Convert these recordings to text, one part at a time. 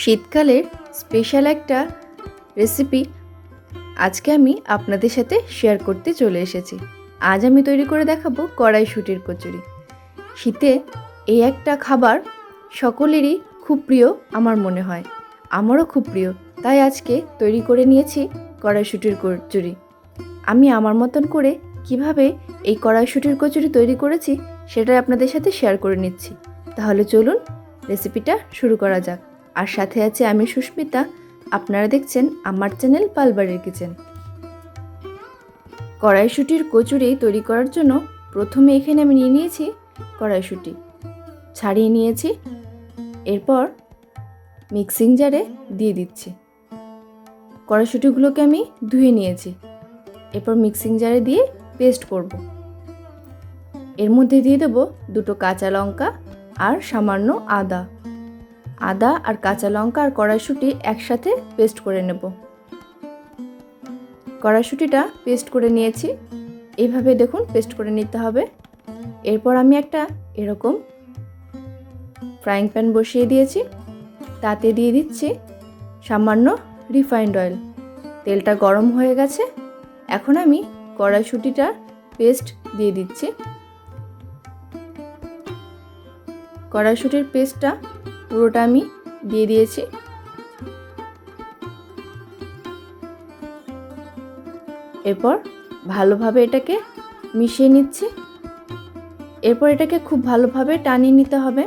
শীতকালের স্পেশাল একটা রেসিপি আজকে আমি আপনাদের সাথে শেয়ার করতে চলে এসেছি। আজ আমি তৈরি করে দেখাবো কড়াইশুটির কচুরি। শীতে এই একটা খাবার সকলেরই খুব প্রিয়, আমার মনে হয়। আমারও খুব প্রিয়, তাই আজকে তৈরি করে নিয়েছি কড়াইশুটির কচুরি। আমি আমার মতন করে কীভাবে এই কড়াইশুটির কচুরি তৈরি করেছি, সেটাই আপনাদের সাথে শেয়ার করে নিচ্ছি। তাহলে চলুন রেসিপিটা শুরু করা যাক। আর সাথে আছে আমি সুস্মিতা। আপনারা দেখছেন আমার চ্যানেল পালবাড়ির কিচেন। কড়াইশুটির কচুরি তৈরি করার জন্য প্রথমে এখানে আমি নিয়ে নিয়েছি কড়াইশুটি। ছাড়িয়ে নিয়েছি। এরপর মিক্সিং জারে দিয়ে দিচ্ছি। কড়াইশুটিগুলোকে আমি ধুয়ে নিয়েছি। এরপর মিক্সিং জারে দিয়ে পেস্ট করব। এর মধ্যে দিয়ে দেবো দুটো কাঁচা লঙ্কা আর সামান্য আদা। আদা আর কাঁচা লঙ্কা আর কড়াইশুঁটি একসাথে পেস্ট করে নেব। কড়াইশুঁটিটা পেস্ট করে নিয়েছি। এইভাবে দেখুন পেস্ট করে নিতে হবে। এরপর আমি একটা এরকম ফ্রাইং প্যান বসিয়ে দিয়েছি। তাতে দিয়ে দিচ্ছি সামান্য রিফাইন্ড অয়েল। তেলটা গরম হয়ে গেছে। এখন আমি কড়াইশুঁটিটা পেস্ট দিয়ে দিচ্ছি। কড়াইশুঁটির পেস্টটা পুরোটা আমি দিয়ে দিয়েছি। এরপর ভালোভাবে এটাকে মিশিয়ে নিচ্ছি। এরপর এটাকে খুব ভালোভাবে টানিয়ে নিতে হবে।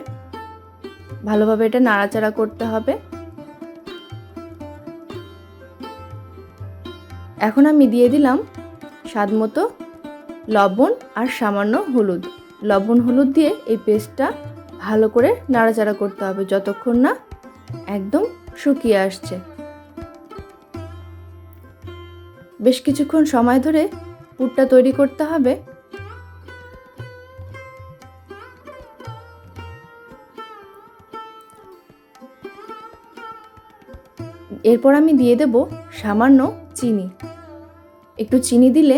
ভালোভাবে এটা নাড়াচাড়া করতে হবে। এখন আমি দিয়ে দিলাম স্বাদ মতো লবণ আর সামান্য হলুদ। লবণ হলুদ দিয়ে এই পেস্টটা ভালো করে নাড়াচাড়া করতে হবে যতক্ষণ না একদম শুকিয়ে আসছে। বেশ কিছুক্ষণ সময় ধরে পুরটা তৈরি করতে হবে। এরপর আমি দিয়ে দেব সামান্য চিনি। একটু চিনি দিলে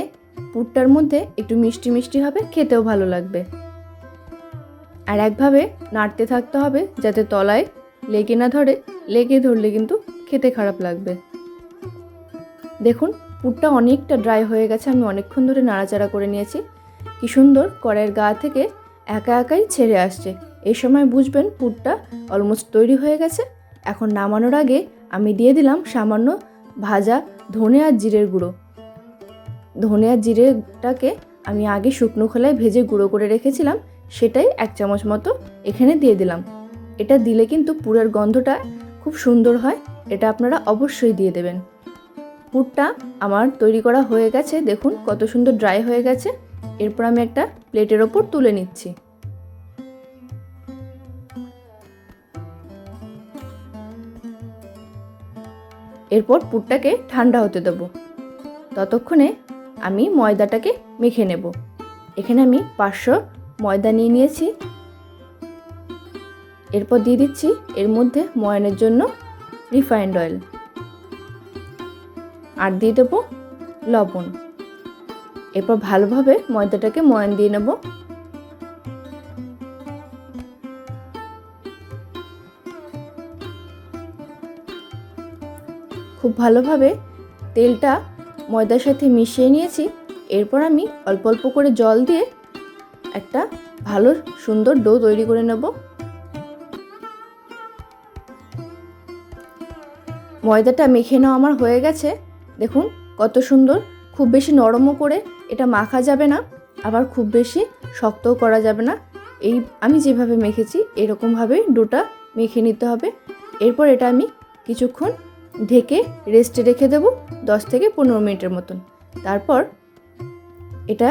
পুরটার মধ্যে একটু মিষ্টি মিষ্টি হবে, খেতেও ভালো লাগবে। আর একভাবে নাড়তে থাকতে হবে যাতে তলায় লেগে না ধরে, লেগে ধরলে কিন্তু খেতে খারাপ লাগবে। দেখুন, পুরটা অনেকটা ড্রাই হয়ে গেছে, আমি অনেকক্ষণ ধরে নাড়াচাড়া করে নিয়েছি। কি সুন্দর কড়াইয়ের গা থেকে একা একাই ছেড়ে আসছে। এই সময় বুঝবেন পুরটা অলমোস্ট তৈরি হয়ে গেছে। এখন নামানোর আগে আমি দিয়ে দিলাম সামান্য ভাজা ধনে আর জিরের গুঁড়ো। ধনে আর জিরেটাকে আমি আগে শুকনো খোলায় ভেজে গুঁড়ো করে রেখেছিলাম। সেটাই এক চামচ মতো এখানে দিয়ে দিলাম। এটা দিলে কিন্তু পুরের গন্ধটা খুব সুন্দর হয়, এটা আপনারা অবশ্যই দিয়ে দেবেন। পুরটা আমার তৈরি করা হয়ে গেছে, দেখুন কত সুন্দর ড্রাই হয়ে গেছে। এরপর আমি একটা প্লেটের ওপর তুলে নিচ্ছি। এরপর পুরটাকে ঠান্ডা হতে দেবো। ততক্ষণে আমি ময়দাটাকে মেখে নেব। এখানে আমি পাঁচশো ময়দা নিয়ে নিয়েছি। এরপর দিয়ে দিচ্ছি এর মধ্যে ময়নের জন্য রিফাইন্ড অয়েল আর দিয়ে দেবো লবণ। এরপর ভালোভাবে ময়দাটাকে ময়ন দিয়ে নেব। খুব ভালোভাবে তেলটা ময়দার সাথে মিশিয়ে নিয়েছি। এরপর আমি অল্প অল্প করে জল দিয়ে একটা ভালো, সুন্দর ডো তৈরি করে নেব। ময়দাটা মেখে নেওয়া আমার হয়ে গেছে। দেখুন কত সুন্দর, খুব বেশি নরমও করে এটা মাখা যাবে না, আবার খুব বেশি শক্তও করা যাবে না। এই আমি যেভাবে মেখেছি এরকমভাবে ডোটা মেখে নিতে হবে। এরপর এটা আমি কিছুক্ষণ ঢেকে রেস্টে রেখে দেবো, দশ থেকে পনেরো মিনিটের মতন। তারপর এটা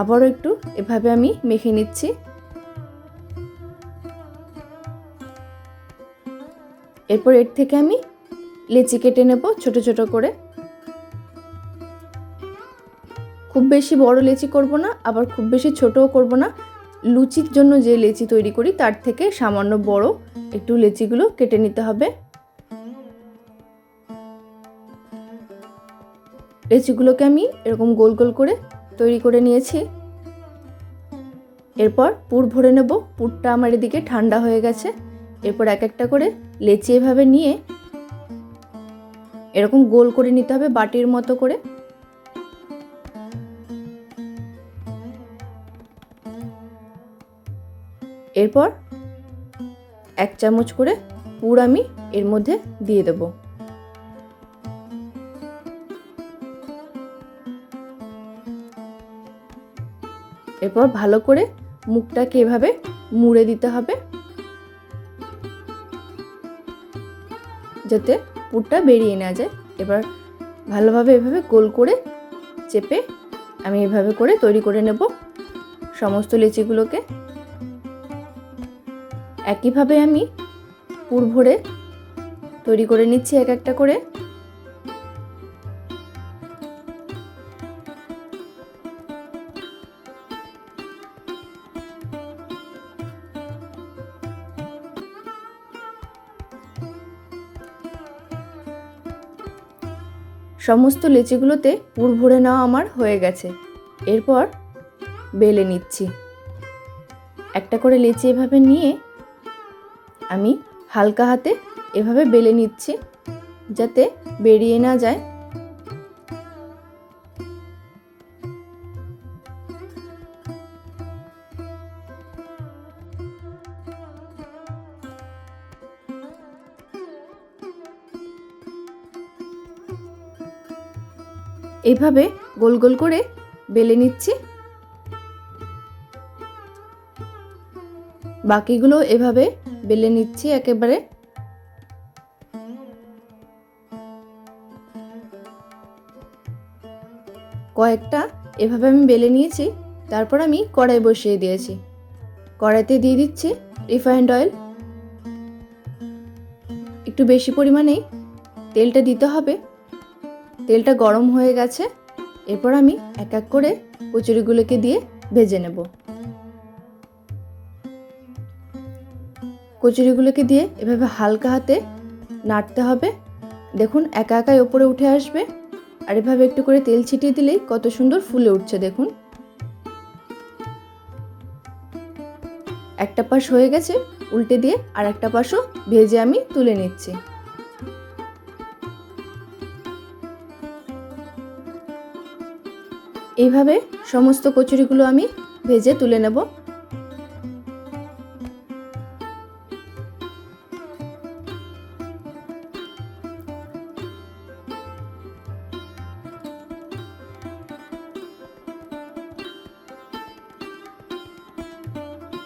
আবারও একটু এভাবে আমি মেখে নিচ্ছি। এরপর এর থেকে আমি লেচি কেটে নেব ছোট ছোট করে। খুব বেশি বড় লেচি করব না, আবার খুব বেশি ছোটও করব না। লুচির জন্য যে লেচি তৈরি করি, তার থেকে সামান্য বড় একটু লেচিগুলো কেটে নিতে হবে। লেচিগুলোকে আমি এরকম গোল গোল করে তৈরি করে নিয়েছি। এরপর পুর ভরে নেব। পুরটা আমার এদিকে ঠান্ডা হয়ে গেছে। এরপর এক একটা করে লেচি এভাবে নিয়ে এরকম গোল করে নিতে হবে বাটির মতো করে। এরপর এক চামচ করে পুর আমি এর মধ্যে দিয়ে দেব। এরপর ভালো করে মুখটাকে এভাবে মুড়ে দিতে হবে। যাতে পুরটা বেরিয়ে না যায়। এবার ভালোভাবে এভাবে গোল করে চেপে আমি এভাবে করে তৈরি করে নেব সমস্ত লিচিগুলোকে। একইভাবে আমি পুর ভরে তৈরি করে নিচ্ছি এক একটা করে। সমস্ত লেচিগুলোতে পুর ভরে নেওয়া আমার হয়ে গেছে। এরপর বেলে নিচ্ছি। একটা করে লেচি এভাবে নিয়ে আমি হালকা হাতে এভাবে বেলে নিচ্ছি যাতে বেরিয়ে না যায় এইভাবে গোল গোল করে বেলে নিচ্ছি। বাকিগুলো এভাবে বেলে নিচ্ছি একেবারে। কয়েকটা এভাবে আমি বেলে নিয়েছি, তারপর আমি কড়াই বসিয়ে দিয়েছি। কড়াইতে দিয়ে দিচ্ছি রিফাইন্ড অয়েল। একটু বেশি পরিমাণেই তেলটা দিতে হবে। তেলটা গরম হয়ে গেছে, এরপর আমি এক এক করে কচুরিগুলোকে দিয়ে ভেজে নেব। কচুরিগুলোকে দিয়ে এভাবে হালকা হাতে নাড়তে হবে। দেখুন, একা একাই ওপরে উঠে আসবে। আর এভাবে একটু করে তেল ছিটিয়ে দিলেই কত সুন্দর ফুলে উঠছে, দেখুন। একটা পাশ হয়ে গেছে, উল্টে দিয়ে আর একটা পাশও ভেজে আমি তুলে নিচ্ছি। এইভাবে সমস্ত কচুরিগুলো আমি ভেজে তুলে নেব।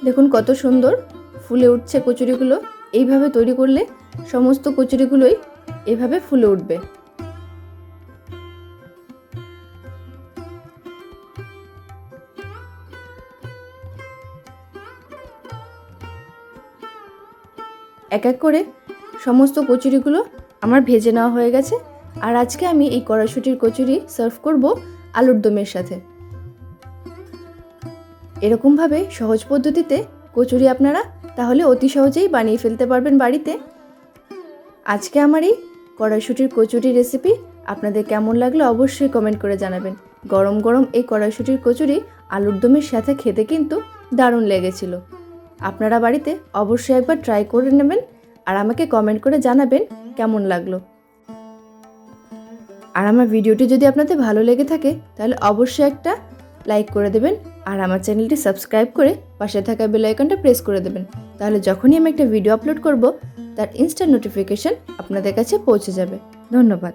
দেখুন কত সুন্দর ফুলে উঠছে কচুরিগুলো। এইভাবে তৈরি করলে সমস্ত কচুরিগুলোই এভাবে ফুলে উঠবে। এক এক করে সমস্ত কচুরিগুলো আমার ভেজে নেওয়া হয়ে গেছে। আর আজকে আমি এই কড়াইশুটির কচুরি সার্ভ করব আলুর দমের সাথে। এরকমভাবে সহজ পদ্ধতিতে কচুরি আপনারা তাহলে অতি সহজেই বানিয়ে ফেলতে পারবেন বাড়িতে। আজকে আমার এই কড়াইশুটির কচুরি রেসিপি আপনাদের কেমন লাগল অবশ্যই কমেন্ট করে জানাবেন। গরম গরম এই কড়াইশুটির কচুরি আলুর দমের সাথে খেতে কিন্তু দারুণ লেগেছিল। আপনারা বাড়িতে অবশ্যই একবার ট্রাই করে নেবেন আর আমাকে কমেন্ট করে জানাবেন কেমন লাগল। আর আমার ভিডিওটি যদি আপনাদের ভালো লেগে থাকে, তাহলে অবশ্যই একটা লাইক করে দেবেন আর আমার চ্যানেলটি সাবস্ক্রাইব করে পাশে থাকা বেল আইকনটা প্রেস করে দেবেন। তাহলে যখনই আমি একটা ভিডিও আপলোড করব, তার ইনস্ট্যান্ট নোটিফিকেশন আপনাদের কাছে পৌঁছে যাবে। ধন্যবাদ।